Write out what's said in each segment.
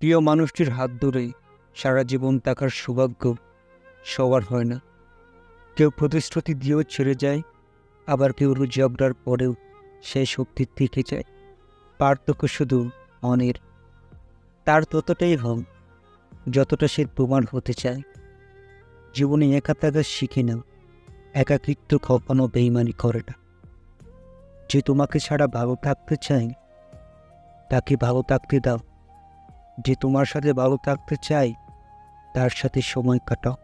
প্রিয় মানুষটির হাত ধরে সারা জীবন থাকার সৌভাগ্য সবার হয় না। কেউ প্রতিশ্রুতি দিয়েও ছেড়ে যায়, আবার কেউ ঝগড়ার পরেও সেই শক্তি থেকে যায়। পার্থক্য শুধু মনের তার ততটাই হন যতটা সে তোমার হতে চায়। জীবনে একা থাকা শিখে নাও, একাকিত্ব কখনো বেইমানি করে না। যে তোমাকে ছাড়া ভালো থাকতে চায়, তাকে ভালো থাকতে দাও। যে তোমার সাথে ভালো থাকতে চায় তার সাথে সময় কাটাও।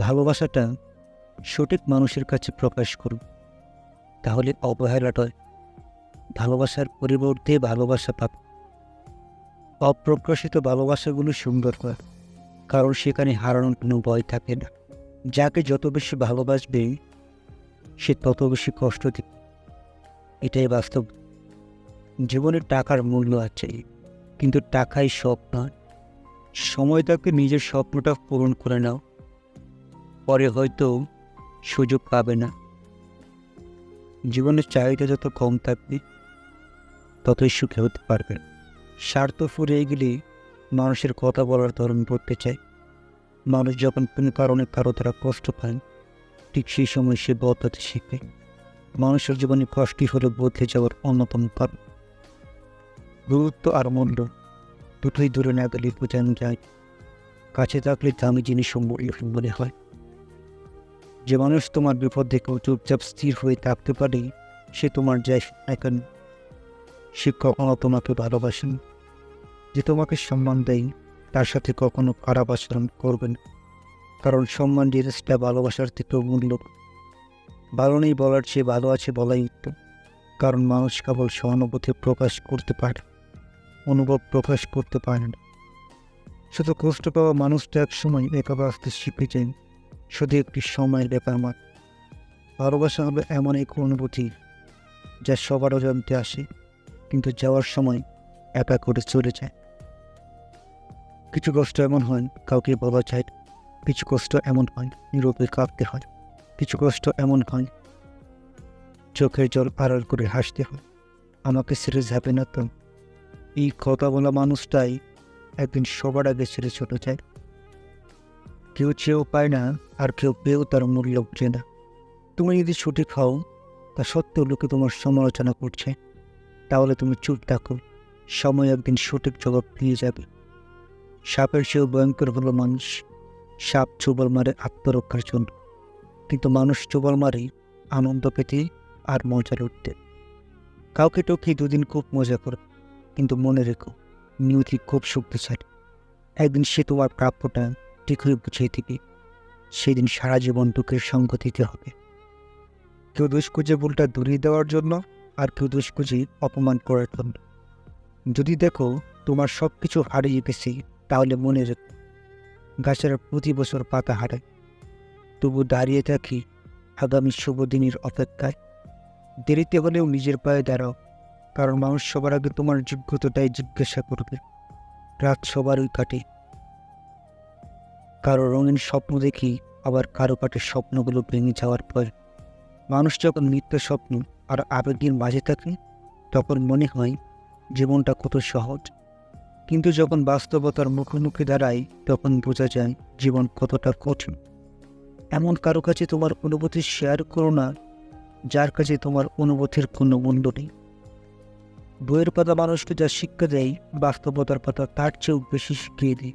ভালোবাসাটা সঠিক মানুষের কাছে প্রকাশ করুন। তাহলে অবহেলাটায় ভালোবাসার পরিবর্তে ভালোবাসা পাব। অপ্রকাশিত ভালোবাসাগুলো সুন্দর হয়, কারণ সেখানে হারানোর কোনো ভয় থাকে না। যাকে যত বেশি ভালোবাসবে, সে তত বেশি কষ্ট দেবে। এটাই বাস্তব। জীবনের টাকার মূল্য আছে কিন্তু টাকাই সব নয় সময় তাকে নিজের স্বপ্নটা পূরণ করে নাও। পরে হয়তো সুযোগ পাবে না। জীবনের চাহিদা যত কম থাকবে, ততই সুখে হতে পারবে। স্বার্থ ফুরিয়ে গেলে মানুষের কথা বলার ধরন পড়তে চায় মানুষ যখন কোনো কারণে কারও তারা কষ্ট পায়, ঠিক সেই সময় সে বদলাতে শিখবে মানুষের জীবনে কষ্টই হলো বদলে যাওয়ার অন্যতম কারণ। গুরুত্ব আর মূল্য দুটোই দূরে না গেলে বোঝানো যায়। কাছে থাকলে দামি জিনিস মনে হয়। যে মানুষ তোমার বিপদ দেখেও চুপচাপ স্থির হয়ে থাকতে পারে, সে তোমার যায় এখন সে কখনো তোমাকে ভালোবাসেন যে তোমাকে সম্মান দেয়, তার সাথে কখনো খারাপ আচরণ করবেন কারণ সম্মান জিনিসটা ভালোবাসার থেকেও মূল্য। ভালো নেই বলার চেয়ে ভালো আছে বলাই উত্তম কারণ মানুষ কেবল সহানুভূতি প্রকাশ করতে পারে। অনুভব প্রকাশ করতে পারে না। শুধু কষ্ট পাওয়া মানুষটা এক সময় একা বাঁচতে শিখে যায় শুধু একটি সময়ের ব্যাপার মাত্র। ভালোবাসা হবে এমন এক অনুভূতি, যা সবার অজান্তে আসে, কিন্তু যাওয়ার সময় একা করে চলে যায়। কিছু কষ্ট এমন হয়, কাউকে বলা যায়, কিছু কষ্ট এমন হয় নীরবে কাঁদতে হয়, কিছু কষ্ট এমন হয়, চোখের জল আড়াল করে হাসতে হয়, আমাকে ছেড়ে যাবে না তো। এই কথা বলা মানুষটাই একদিন সবার আগে ছেড়ে চলে যায় কেউ চেয়েও পায় না, আর কেউ পেয়েও তার মূল্য বোঝে না। তুমি যদি ছুটি খাও তা সত্ত্বেও লোকে তোমার সমালোচনা করছে। তাহলে তুমি চুপ থাকো, সময় একদিন সঠিক জবাব দিয়ে যাবে। সাপের চেয়েও ভয়ঙ্কর হলো মানুষ। সাপ চুবল মারে আত্মরক্ষার জন্য। কিন্তু মানুষ চুবল মারে আনন্দ পেতে আর মজা লুটতে কাউকে টকি দুদিন খুব মজা করে। কিন্তু মনে রেখো, নিয়তি খুব শক্তিশালী। একদিন সে তোমার প্রাপ্যটা ঠিক হয়ে বুঝিয়ে দিবে। সেদিন সারা জীবন দুঃখের সঙ্গ দিতে হবে। কেউ দুষ্কুজে ভুলটা দূরিয়ে দেওয়ার জন্য আর কেউ দুষ্কুজি অপমান করার জন্য। যদি দেখো তোমার সব কিছু হারিয়ে গেছে, তাহলে মনে রেখো, গাছের প্রতি বছর পাতা হারায়। তবু দাঁড়িয়ে থাকি আগামী শুভ দিনের অপেক্ষায়। দেরিতে হলেও নিজের পায়ে দাঁড়াও। কারণ মানুষ সবার আগে তোমার যোগ্যতাটাই জিজ্ঞাসা করবে। রাত সবারই কাটে। কারও রঙিন স্বপ্ন দেখি, আবার কারও কাটে স্বপ্নগুলো ভেঙে যাওয়ার পর। মানুষ যখন নিত্য স্বপ্ন আর আবেগের মাঝে থাকে, তখন মনে হয় জীবনটা কত সহজ। কিন্তু যখন বাস্তবতার মুখোমুখি দাঁড়ায়, তখন বোঝা যায় জীবন কতটা কঠিন। এমন কারও কাছে তোমার অনুভূতি শেয়ার করো না, যার কাছে তোমার অনুভূতির কোনো মূল্য নেই। বইয়ের পাতা মানুষকে যা শিক্ষা দেয়, বাস্তবতার পাতা তার চেয়েও বেশি শিখিয়ে দেয়।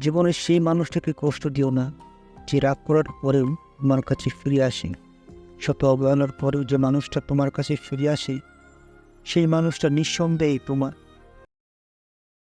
জীবনে সেই মানুষটাকে কষ্ট দিও না, যে রাগ করার পরেও তোমার কাছে ফিরে আসে। শত অবহেলার পরেও যে মানুষটা তোমার কাছে ফিরে আসে, সেই মানুষটা নিঃসন্দেহে তোমার